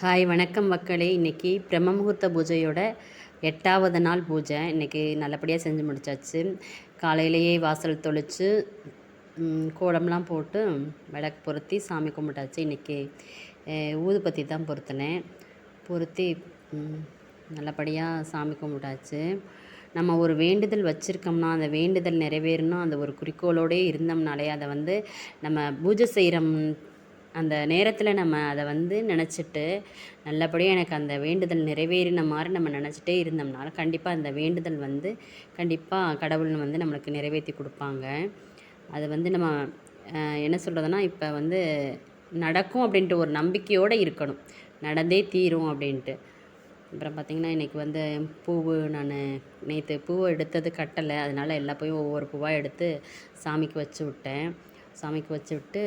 Hi வணக்கம் மக்களே. இன்றைக்கி பிரம்ம முகூர்த்த பூஜையோட எட்டாவது நாள் பூஜை. இன்றைக்கி நல்லபடியாக செஞ்சு முடிச்சாச்சு. காலையிலேயே வாசல் தொளித்து கோலம்லாம் போட்டு விளக்கு பொருத்தி சாமி கும்பிட்டாச்சு. இன்றைக்கி ஊதுபத்தி தான் பொருத்தினேன். பொருத்தி நல்லபடியாக சாமி கும்பிட்டாச்சு. நம்ம ஒரு வேண்டுதல் வச்சுருக்கோம்னா அந்த வேண்டுதல் நிறைவேறணும். அந்த ஒரு குறிக்கோளோடே இருந்தோம்னாலே அதை வந்து நம்ம பூஜை செய்கிறோம் அந்த நேரத்தில் நம்ம அதை வந்து நினச்சிட்டு நல்லபடியாக எனக்கு அந்த வேண்டுதல் நிறைவேறின மாதிரி நம்ம நினச்சிட்டே இருந்தோம்னால கண்டிப்பாக அந்த வேண்டுதல் வந்து கண்டிப்பாக கடவுள் வந்து நம்மளுக்கு நிறைவேற்றி கொடுப்பாங்க. அது வந்து நம்ம என்ன சொல்கிறதுனா இப்போ வந்து நடக்கும் அப்படின்ட்டு ஒரு நம்பிக்கையோடு இருக்கணும். நடந்தே தீரும் அப்படின்ட்டு. அப்புறம் பார்த்திங்கன்னா இன்றைக்கி வந்து பூவு நான் நேற்று பூவை எடுத்தது கட்டலை. அதனால் எல்லா பூவையும் ஒவ்வொரு பூவாக எடுத்து சாமிக்கு வச்சு விட்டேன். சாமிக்கு வச்சு விட்டு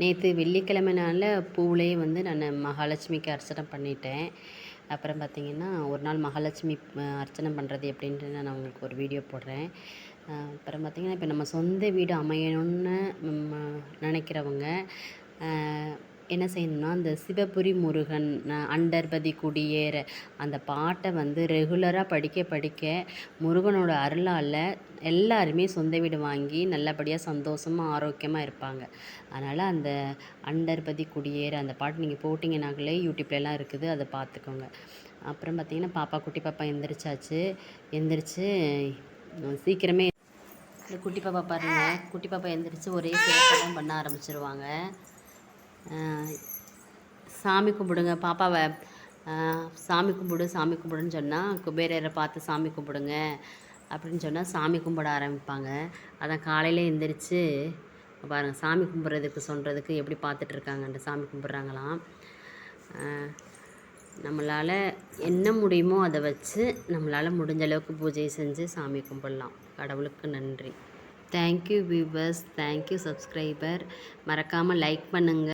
நேற்று வெள்ளிக்கிழமைனால பூவிலையே வந்து நான் மகாலட்சுமிக்கு அர்ச்சனை பண்ணிட்டேன். அப்புறம் பார்த்திங்கன்னா ஒரு நாள் மகாலட்சுமி அர்ச்சனை பண்ணுறது எப்படின்ட்டு நான் உங்களுக்கு ஒரு வீடியோ போடுறேன். அப்புறம் பார்த்திங்கன்னா இப்போ நம்ம சொந்த வீடு அமையணும்னு நினைக்கிறவங்க என்ன செய்யணும்னா அந்த சிவபுரி முருகன் அண்டர்பதி குடியேற அந்த பாட்டை வந்து ரெகுலராக படிக்க படிக்க முருகனோட அருளால் எல்லாருமே சொந்த வீடு வாங்கி நல்லபடியாக சந்தோஷமாக ஆரோக்கியமாக இருப்பாங்க. அதனால் அந்த அண்டர்பதி குடியேற அந்த பாட்டு நீங்கள் போட்டிங்கனாங்களே யூடியூப்லலாம் இருக்குது அதை பார்த்துக்கோங்க. அப்புறம் பார்த்தீங்கன்னா பாப்பா குட்டி பாப்பா எந்திரிச்சாச்சு. எந்திரிச்சு சீக்கிரமே இந்த குட்டி பாப்பா பாருங்கள் குட்டி பாப்பா எந்திரிச்சு ஒரே சேட்டை பண்ண ஆரம்பிச்சிருவாங்க. சாமி கும்பிடுங்க. பாப்பாவை சாமி கும்பிடு சாமி கும்பிடுன்னு சொன்னால் குபேரரை பார்த்து சாமி கும்பிடுங்க அப்படின்னு சொன்னால் சாமி கும்பிட ஆரம்பிப்பாங்க. அதான் காலையில் எந்திரிச்சு பாருங்கள் சாமி கும்பிட்றதுக்கு சொல்கிறதுக்கு எப்படி பார்த்துட்ருக்காங்கன்ட்டு சாமி கும்பிட்றாங்களாம். நம்மளால் என்ன முடியுமோ அதை வச்சு நம்மளால் முடிஞ்ச அளவுக்கு பூஜை செஞ்சு சாமி கும்பிடலாம். கடவுளுக்கு நன்றி. Thank you viewers thank you subscriber மறக்காமல் லைக் பண்ணுங்கள்